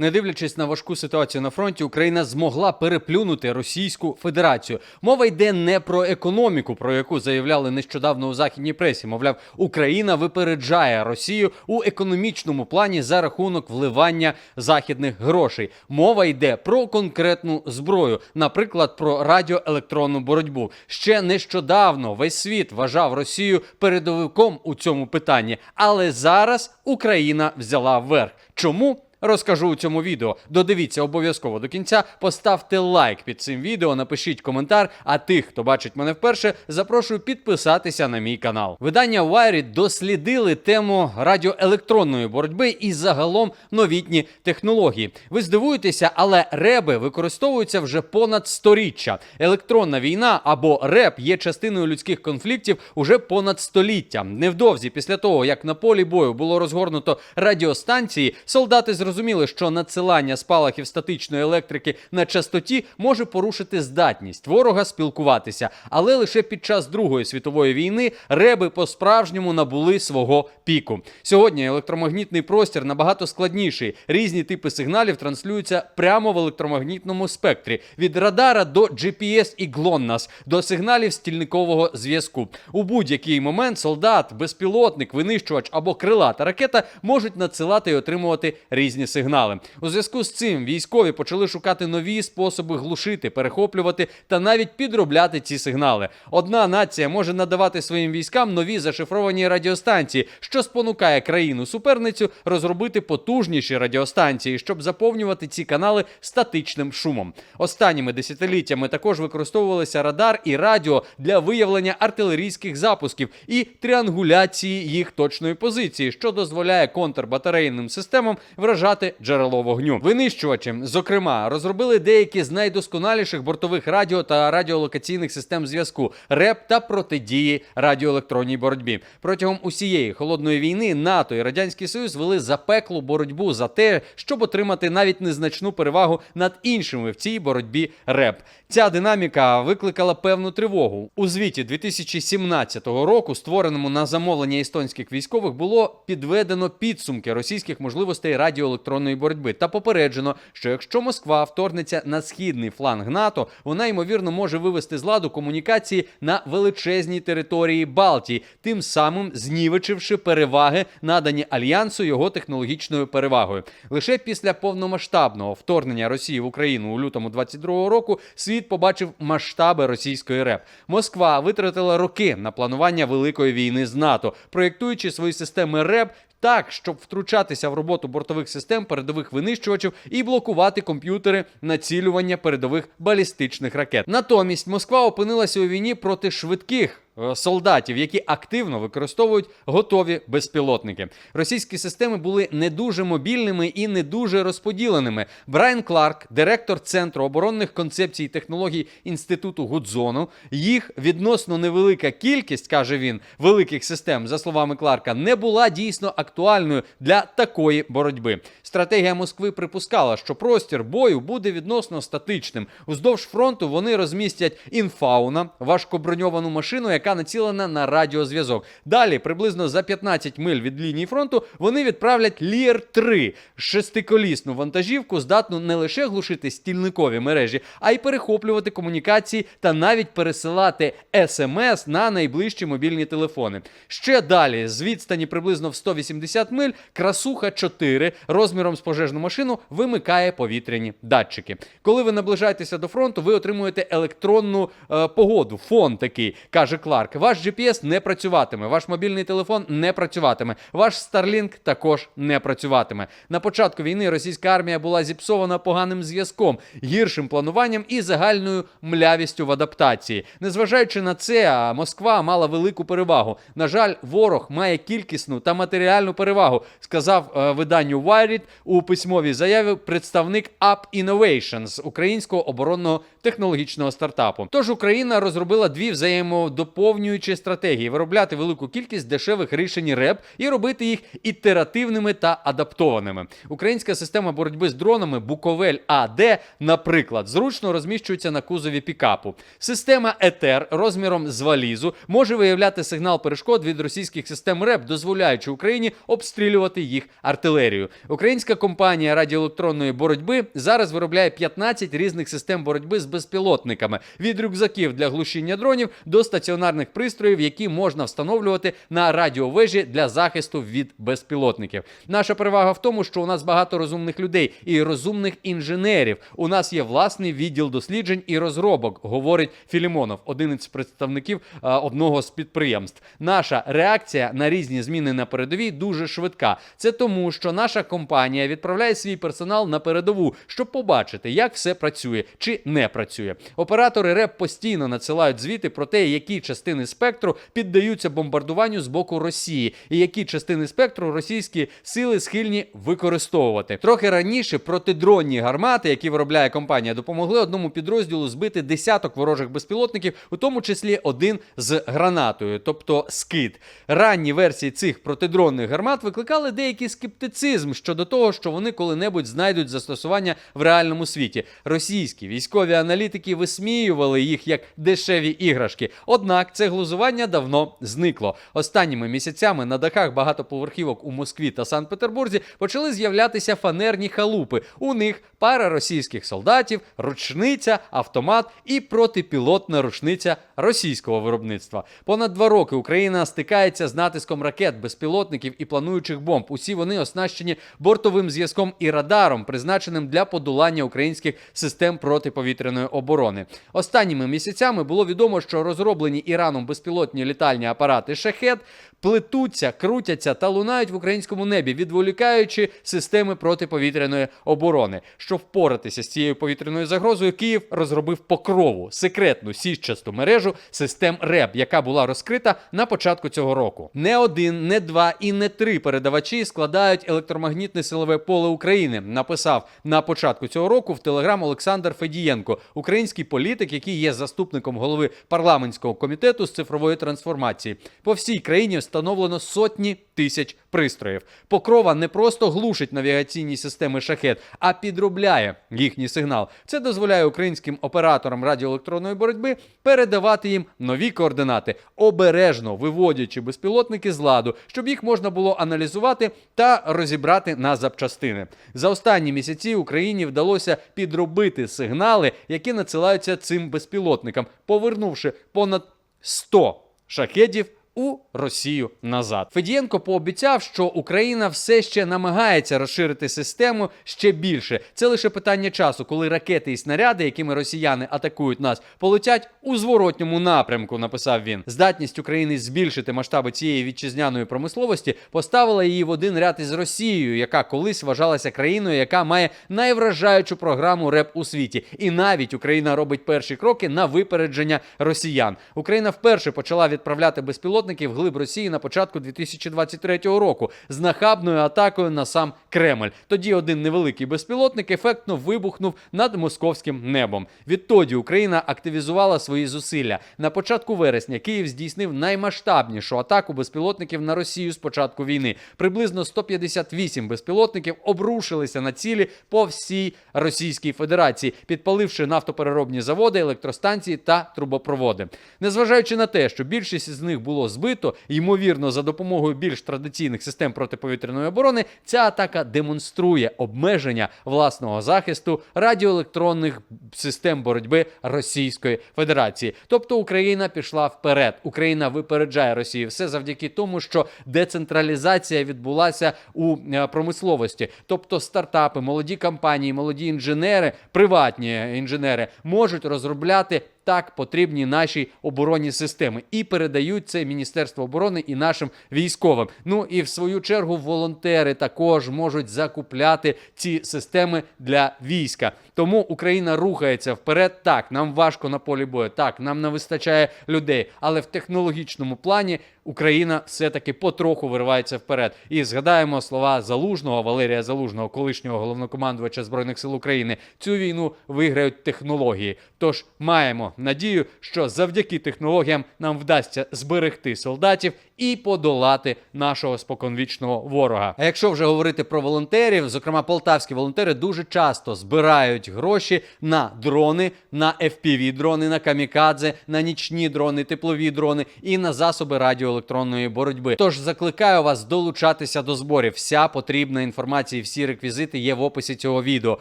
Не дивлячись на важку ситуацію на фронті, Україна змогла переплюнути Російську Федерацію. Мова йде не про економіку, про яку заявляли нещодавно у західній пресі. Мовляв, Україна випереджає Росію у економічному плані за рахунок вливання західних грошей. Мова йде про конкретну зброю, наприклад, про радіоелектронну боротьбу. Ще нещодавно весь світ вважав Росію передовиком у цьому питанні, але зараз Україна взяла вверх. Чому? Розкажу у цьому відео. Додивіться обов'язково до кінця. Поставте лайк під цим відео, напишіть коментар. А тих, хто бачить мене вперше, запрошую підписатися на мій канал. Видання Wired дослідили тему радіоелектронної боротьби і загалом новітні технології. Ви здивуєтеся, але реби використовуються вже понад сторіччя. Електронна війна або реп є частиною людських конфліктів уже понад століття. Невдовзі після того, як на полі бою було розгорнуто радіостанції, солдати зрозуміли, що надсилання спалахів статичної електрики на частоті може порушити здатність ворога спілкуватися. Але лише під час Другої світової війни реби по-справжньому набули свого піку. Сьогодні електромагнітний простір набагато складніший. Різні типи сигналів транслюються прямо в електромагнітному спектрі від радара до GPS і GLONASS, до сигналів стільникового зв'язку. У будь-який момент солдат, безпілотник, винищувач або крилата ракета можуть надсилати і отримувати різні сигнали. У зв'язку з цим військові почали шукати нові способи глушити, перехоплювати та навіть підробляти ці сигнали. Одна нація може надавати своїм військам нові зашифровані радіостанції, що спонукає країну суперницю розробити потужніші радіостанції, щоб заповнювати ці канали статичним шумом. Останніми десятиліттями також використовувалися радар і радіо для виявлення артилерійських запусків і тріангуляції їх точної позиції, що дозволяє контрбатарейним системам вражати джерело вогню. Винищувачі, зокрема, розробили деякі з найдосконаліших бортових радіо та радіолокаційних систем зв'язку, РЕП та протидії радіоелектронній боротьбі. Протягом усієї холодної війни НАТО і Радянський Союз вели запеклу боротьбу за те, щоб отримати навіть незначну перевагу над іншими в цій боротьбі РЕП. Ця динаміка викликала певну тривогу. У звіті 2017 року, створеному на замовлення естонських військових, було підведено підсумки російських можливостей радіоелектронної боротьби та попереджено, що якщо Москва вторгнеться на східний фланг НАТО, вона ймовірно може вивести з ладу комунікації на величезній території Балтії, тим самим знівечивши переваги, надані альянсу його технологічною перевагою. Лише після повномасштабного вторгнення Росії в Україну у лютому 22-го року світ побачив масштаби російської РЕП. Москва витратила роки на планування великої війни з НАТО, проєктуючи свої системи РЕП так, щоб втручатися в роботу бортових систем передових винищувачів і блокувати комп'ютери націлювання передових балістичних ракет. Натомість Москва опинилася у війні проти швидких. Е, Солдатів, які активно використовують готові безпілотники. Російські системи були не дуже мобільними і не дуже розподіленими. Брайан Кларк, директор Центру оборонних концепцій і технологій інституту Гудзону, їх відносно невелика кількість, каже він, великих систем, за словами Кларка, не була дійсно актуальною для такої боротьби. Стратегія Москви припускала, що простір бою буде відносно статичним. Уздовж фронту вони розмістять інфауна, важкоброньовану машину, яка націлена на радіозв'язок. Далі, приблизно за 15 миль від лінії фронту, вони відправлять Лір 3 шестиколісну вантажівку, здатну не лише глушити стільникові мережі, а й перехоплювати комунікації та навіть пересилати смс на найближчі мобільні телефони. Ще далі, з відстані приблизно в 180 миль, красуха 4 розміром з пожежну машину вимикає повітряні датчики. Коли ви наближаєтеся до фронту, ви отримуєте електронну е, погоду. Фон такий каже Кларк. Ваш GPS не працюватиме, ваш мобільний телефон не працюватиме, ваш Starlink також не працюватиме. На початку війни російська армія була зіпсована поганим зв'язком, гіршим плануванням і загальною млявістю в адаптації. Незважаючи на це, Москва мала велику перевагу. На жаль, ворог має кількісну та матеріальну перевагу, сказав е, виданню Wired у письмовій заяві представник Up Innovations українського оборонного технологічного стартапу. Тож Україна розробила дві взаємодоповнюючі доповнюючі стратегії, виробляти велику кількість дешевих рішень РЕП і робити їх ітеративними та адаптованими. Українська система боротьби з дронами Буковель АД, наприклад, зручно розміщується на кузові пікапу. Система ЕТЕР розміром з валізу може виявляти сигнал перешкод від російських систем РЕП, дозволяючи Україні обстрілювати їх артилерією. Українська компанія радіоелектронної боротьби зараз виробляє 15 різних систем боротьби з безпілотниками від рюкзаків для глушіння дронів до стаціонарних пристроїв, які можна встановлювати на радіовежі для захисту від безпілотників. Наша перевага в тому, що у нас багато розумних людей і розумних інженерів. У нас є власний відділ досліджень і розробок, говорить Філімонов, один із представників а, одного з підприємств. Наша реакція на різні зміни на передовій дуже швидка. Це тому, що наша компанія відправляє свій персонал на передову, щоб побачити, як все працює чи не працює. Оператори РЕП постійно надсилають звіти про те, які частини спектру піддаються бомбардуванню з боку Росії, і які частини спектру російські сили схильні використовувати. Трохи раніше протидронні гармати, які виробляє компанія, допомогли одному підрозділу збити десяток ворожих безпілотників, у тому числі один з гранатою, тобто скид. Ранні версії цих протидронних гармат викликали деякий скептицизм щодо того, що вони коли-небудь знайдуть застосування в реальному світі. Російські військові аналітики висміювали їх як дешеві іграшки. Однак це глузування давно зникло. Останніми місяцями на дахах багатоповерхівок у Москві та Санкт-Петербурзі почали з'являтися фанерні халупи. У них пара російських солдатів, ручниця, автомат і протипілотна рушниця російського виробництва. Понад два роки Україна стикається з натиском ракет, безпілотників і плануючих бомб. Усі вони оснащені бортовим зв'язком і радаром, призначеним для подолання українських систем протиповітряної оборони. Останніми місяцями було відомо, що розроблені Іраном безпілотні літальні апарати Шахет плетуться, крутяться та лунають в українському небі, відволікаючи системи протиповітряної оборони. Щоб впоратися з цією повітряною загрозою, Київ розробив покрову секретну сіщасту мережу систем РЕБ, яка була розкрита на початку цього року. Не один, не два і не три передавачі складають електромагнітне силове поле України. Написав на початку цього року в телеграм Олександр Федієнко, український політик, який є заступником голови парламентського комітету з цифрової трансформації. По всій країні встановлено сотні тисяч пристроїв. Покрова не просто глушить навігаційні системи шахет, а підробляє їхній сигнал. Це дозволяє українським операторам радіоелектронної боротьби передавати їм нові координати, обережно виводячи безпілотники з ладу, щоб їх можна було аналізувати та розібрати на запчастини. За останні місяці Україні вдалося підробити сигнали, які надсилаються цим безпілотникам, повернувши понад 100 шахедів у Росію назад. Федієнко пообіцяв, що Україна все ще намагається розширити систему ще більше. Це лише питання часу, коли ракети і снаряди, якими росіяни атакують нас, полетять у зворотньому напрямку. Написав він. Здатність України збільшити масштаби цієї вітчизняної промисловості поставила її в один ряд із Росією, яка колись вважалася країною, яка має найвражаючу програму РЕП у світі. І навіть Україна робить перші кроки на випередження росіян. Україна вперше почала відправляти безпілотники в глиб Росії на початку 2023 року з нахабною атакою на сам Кремль. Тоді один невеликий безпілотник ефектно вибухнув над московським небом. Відтоді Україна активізувала свої зусилля. На початку вересня Київ здійснив наймасштабнішу атаку безпілотників на Росію з початку війни. Приблизно 158 безпілотників обрушилися на цілі по всій Російській Федерації, підпаливши нафтопереробні заводи, електростанції та трубопроводи. Незважаючи на те, що більшість з них було збито, ймовірно, за допомогою більш традиційних систем протиповітряної оборони, ця атака демонструє обмеження власного захисту радіоелектронних систем боротьби Російської Федерації. Тобто Україна пішла вперед. Україна випереджає Росію. Все завдяки тому, що децентралізація відбулася у е, промисловості. Тобто стартапи, молоді компанії, молоді інженери, приватні інженери можуть розробляти так потрібні нашій оборонні системи і передають це Міністерство оборони і нашим військовим. Ну і в свою чергу волонтери також можуть закупляти ці системи для війська. Тому Україна рухається вперед. Так, нам важко на полі бою. Так, нам не вистачає людей, але в технологічному плані Україна все-таки потроху виривається вперед. І згадаємо слова залужного Валерія Залужного, колишнього головнокомандувача збройних сил України. Цю війну виграють технології. Тож маємо надію, що завдяки технологіям нам вдасться зберегти солдатів і подолати нашого споконвічного ворога. А якщо вже говорити про волонтерів, зокрема полтавські волонтери дуже часто збирають гроші на дрони, на fpv дрони, на камікадзе, на нічні дрони, теплові дрони і на засоби радіоелектронної боротьби. Тож закликаю вас долучатися до зборів. Вся потрібна інформація, і всі реквізити є в описі цього відео.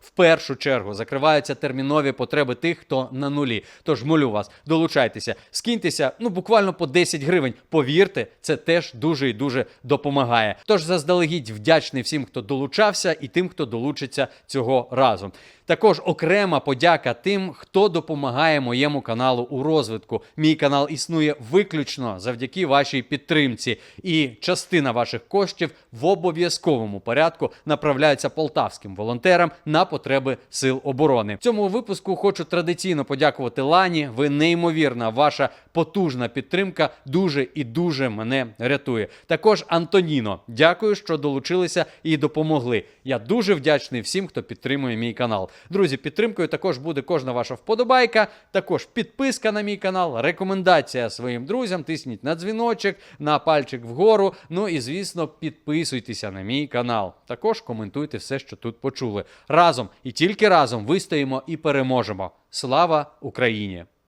В першу чергу закриваються термінові потреби тих, хто на нулі. Тож молю вас, долучайтеся, скиньтеся, ну буквально по 10 гривень. Повірте, це теж дуже і дуже допомагає. Тож заздалегідь вдячний всім, хто долучався, і тим, хто долучиться цього разу. Також окрема подяка тим, хто допомагає моєму каналу у розвитку. Мій канал існує виключно завдяки вашій підтримці, і частина ваших коштів в обов'язковому порядку направляється полтавським волонтерам на потреби сил оборони. В цьому випуску хочу традиційно подякувати Лані. Ви неймовірна, ваша потужна підтримка дуже і дуже мене рятує. Також Антоніно, дякую, що долучилися і допомогли. Я дуже вдячний всім, хто підтримує мій канал. Друзі, підтримкою також буде кожна ваша вподобайка, також підписка на мій канал, рекомендація своїм друзям. Тисніть на дзвіночок, на пальчик вгору. Ну і звісно, підписуйтеся на мій канал. Також коментуйте все, що тут почули. Разом і тільки разом вистоїмо і переможемо. Слава Україні!